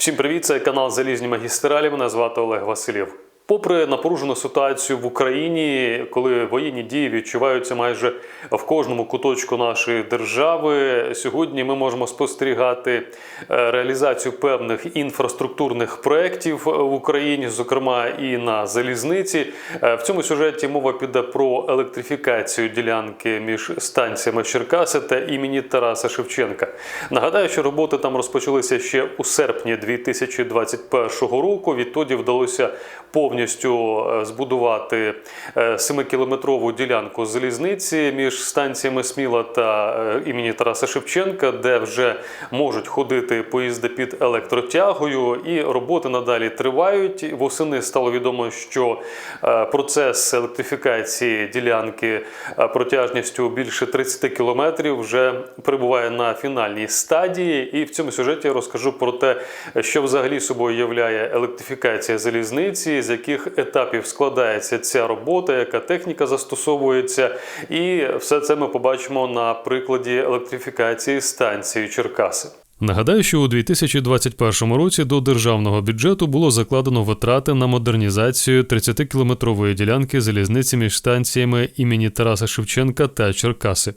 Всім привіт! Це канал Залізні магістралі. Мене звати Олег Васильєв. Попри напружену ситуацію в Україні, коли воєнні дії відчуваються майже в кожному куточку нашої держави, сьогодні ми можемо спостерігати е, реалізацію певних інфраструктурних проєктів в Україні, зокрема і на залізниці. Е, В цьому сюжеті мова піде про електрифікацію ділянки між станціями Черкаси та імені Тараса Шевченка. Нагадаю, що роботи там розпочалися ще у серпні 2021 року. Відтоді вдалося повністю е, збудувати 7-кілометрову ділянку залізниці між станціями Сміла та е, імені Тараса Шевченка, де вже можуть ходити поїзди під електротягою, і роботи надалі тривають. Восени стало відомо, що е, процес електрифікації ділянки е, протяжністю більше 30 кілометрів вже перебуває на фінальній стадії. І в цьому сюжеті я розкажу про те, що взагалі собою являє електрифікація залізниці, з яких етапів складається ця робота, яка техніка застосовується, і все це ми побачимо на прикладі електрифікації станції Черкаси. Нагадаю, що у 2021 році до державного бюджету було закладено витрати на модернізацію 30-кілометрової ділянки залізниці між станціями імені Тараса Шевченка та Черкаси.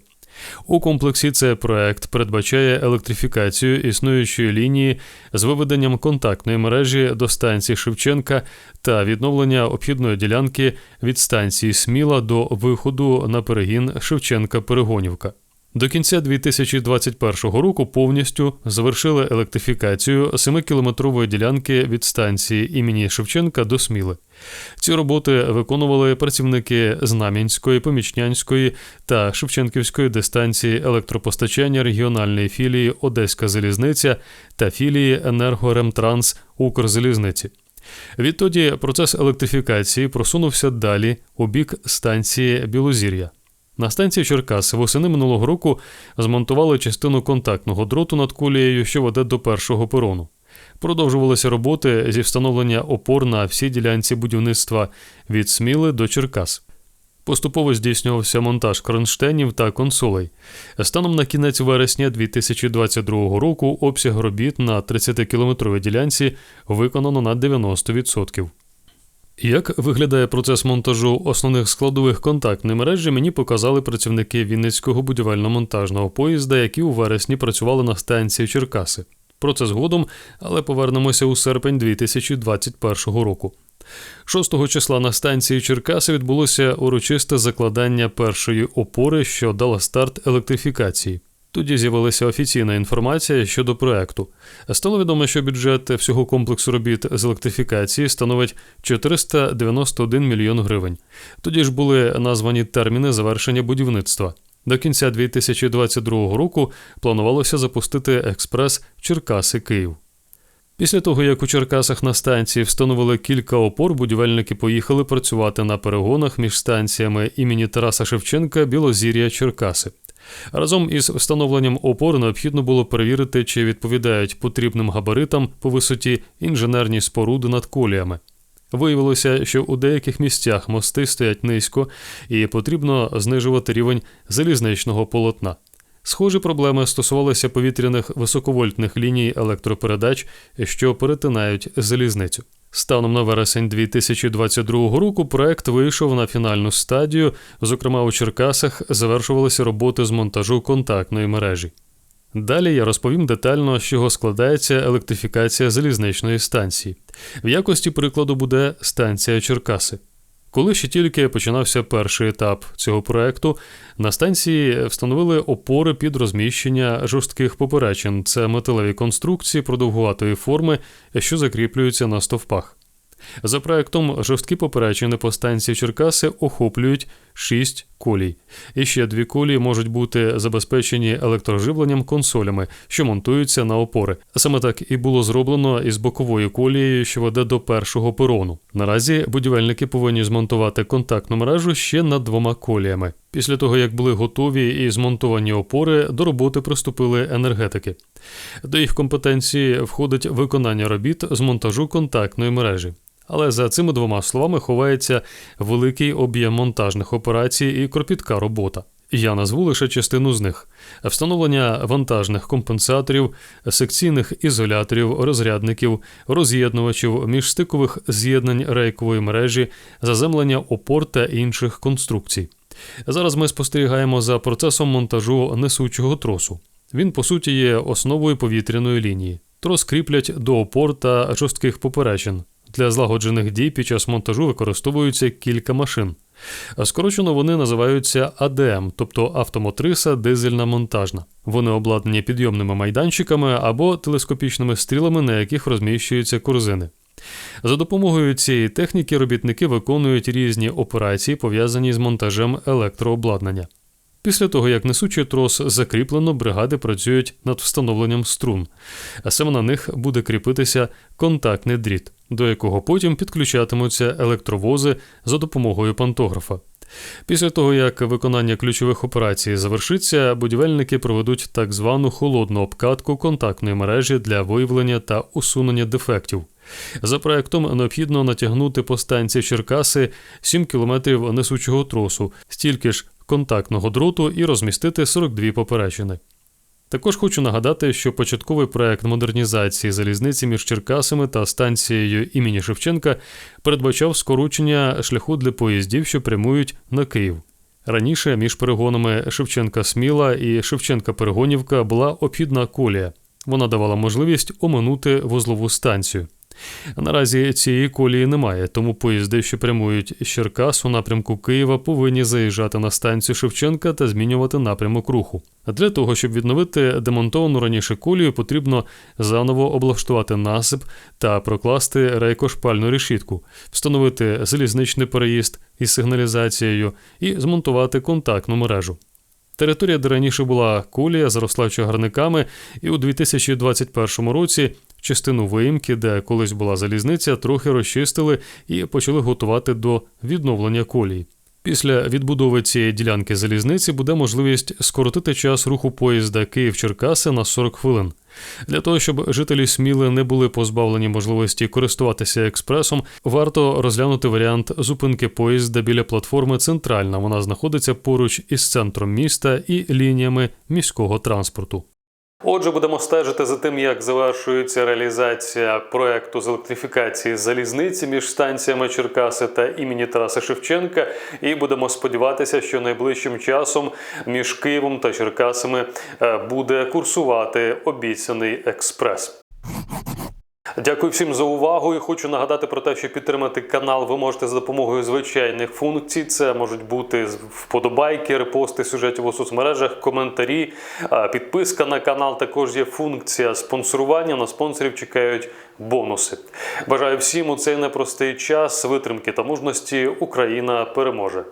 У комплексі цей проект передбачає електрифікацію існуючої лінії з виведенням контактної мережі до станції Шевченка та відновлення обхідної ділянки від станції Сміла до виходу на перегін Шевченка-Перегонівка. До кінця 2021 року повністю завершили електрифікацію 7-кілометрової ділянки від станції імені Шевченка до Сміли. Ці роботи виконували працівники Знам'янської, Помічнянської та Шевченківської дистанції електропостачання регіональної філії Одеська залізниця та філії Енергоремтранс Укрзалізниці. Відтоді процес електрифікації просунувся далі у бік станції Білозір'я. На станції Черкас восени минулого року змонтували частину контактного дроту над колією, що веде до першого перону. Продовжувалися роботи зі встановлення опор на всій ділянці будівництва від Сміли до Черкас. Поступово здійснювався монтаж кронштейнів та консолей. Станом на кінець вересня 2022 року обсяг робіт на 30-кілометровій ділянці виконано на 90%. Як виглядає процес монтажу основних складових контактної мережі, мені показали працівники Вінницького будівельно-монтажного поїзда, які у вересні працювали на станції Черкаси. Про це згодом, але повернемося у серпень 2021 року. 6 числа на станції Черкаси відбулося урочисте закладання першої опори, що дала старт електрифікації. Тоді з'явилася офіційна інформація щодо проекту. Стало відомо, що бюджет всього комплексу робіт з електрифікації становить 491 мільйон гривень. Тоді ж були названі терміни завершення будівництва. До кінця 2022 року планувалося запустити експрес Черкаси Київ. Після того, як у Черкасах на станції встановили кілька опор, будівельники поїхали працювати на перегонах між станціями імені Тараса Шевченка Білозір'я Черкаси. Разом із встановленням опор необхідно було перевірити, чи відповідають потрібним габаритам по висоті інженерні споруди над коліями. Виявилося, що у деяких місцях мости стоять низько і потрібно знижувати рівень залізничного полотна. Схожі проблеми стосувалися повітряних високовольтних ліній електропередач, що перетинають залізницю. Станом на вересень 2022 року проект вийшов на фінальну стадію. Зокрема, у Черкасах завершувалися роботи з монтажу контактної мережі. Далі я розповім детально, з чого складається електрифікація залізничної станції. В якості прикладу буде станція Черкаси. Коли ще тільки починався перший етап цього проекту, на станції встановили опори під розміщення жорстких поперечин. Це металеві конструкції продовгуватої форми, що закріплюються на стовпах. За проектом, жорсткі поперечини по станції Черкаси охоплюють 6 колій. І ще дві колії можуть бути забезпечені електроживленням консолями, що монтуються на опори. Саме так і було зроблено із боковою колією, що веде до першого перону. Наразі будівельники повинні змонтувати контактну мережу ще над двома коліями. Після того, як були готові і змонтовані опори, до роботи приступили енергетики. До їх компетенції входить виконання робіт з монтажу контактної мережі. Але за цими двома словами ховається великий об'єм монтажних операцій і кропітка робота. Я назву лише частину з них: встановлення вантажних компенсаторів, секційних ізоляторів, розрядників, роз'єднувачів, міжстикових з'єднань рейкової мережі, заземлення опор та інших конструкцій. Зараз ми спостерігаємо за процесом монтажу несучого тросу. Він, по суті, є основою повітряної лінії. Трос кріплять до опор та жорстких поперечин. Для злагоджених дій під час монтажу використовуються кілька машин. Скорочено вони називаються АДМ, тобто автомотриса дизельна монтажна. Вони обладнані підйомними майданчиками або телескопічними стрілами, на яких розміщуються корзини. За допомогою цієї техніки робітники виконують різні операції, пов'язані з монтажем електрообладнання. Після того, як несучий трос закріплено, бригади працюють над встановленням струн, а саме на них буде кріпитися контактний дріт, до якого потім підключатимуться електровози за допомогою пантографа. Після того, як виконання ключових операцій завершиться, будівельники проведуть так звану холодну обкатку контактної мережі для виявлення та усунення дефектів. За проектом необхідно натягнути по станції Черкаси 7 км несучого тросу, стільки ж контактного дроту і розмістити 42 поперечини. Також хочу нагадати, що початковий проект модернізації залізниці між Черкасами та станцією імені Шевченка передбачав скорочення шляху для поїздів, що прямують на Київ. Раніше між перегонами Шевченка-Сміла і Шевченка-Перегонівка була обхідна колія. Вона давала можливість оминути вузлову станцію. Наразі цієї колії немає, тому поїзди, що прямують з Черкас у напрямку Києва, повинні заїжджати на станцію Шевченка та змінювати напрямок руху. А для того, щоб відновити демонтовану раніше колію, потрібно заново облаштувати насип та прокласти рейкошпальну решітку, встановити залізничний переїзд із сигналізацією і змонтувати контактну мережу. Територія, де раніше була колія, заросла чагарниками, і у 2021 році частину виїмки, де колись була залізниця, трохи розчистили і почали готувати до відновлення колії. Після відбудови цієї ділянки залізниці буде можливість скоротити час руху поїзда Київ-Черкаси на 40 хвилин. Для того, щоб жителі Сміли не були позбавлені можливості користуватися експресом, варто розглянути варіант зупинки поїзда біля платформи Центральна. Вона знаходиться поруч із центром міста і лініями міського транспорту. Отже, будемо стежити за тим, як завершується реалізація проекту з електрифікації залізниці між станціями Черкаси та імені Тараса Шевченка. І будемо сподіватися, що найближчим часом між Києвом та Черкасами е, буде курсувати обіцяний експрес. Дякую всім за увагу і хочу нагадати про те, що підтримати канал ви можете за допомогою звичайних функцій. Це можуть бути вподобайки, репости сюжетів у соцмережах, коментарі, підписка на канал. Також є функція спонсорування. На спонсорів чекають бонуси. Бажаю всім у цей непростий час витримки та мужності. Україна переможе.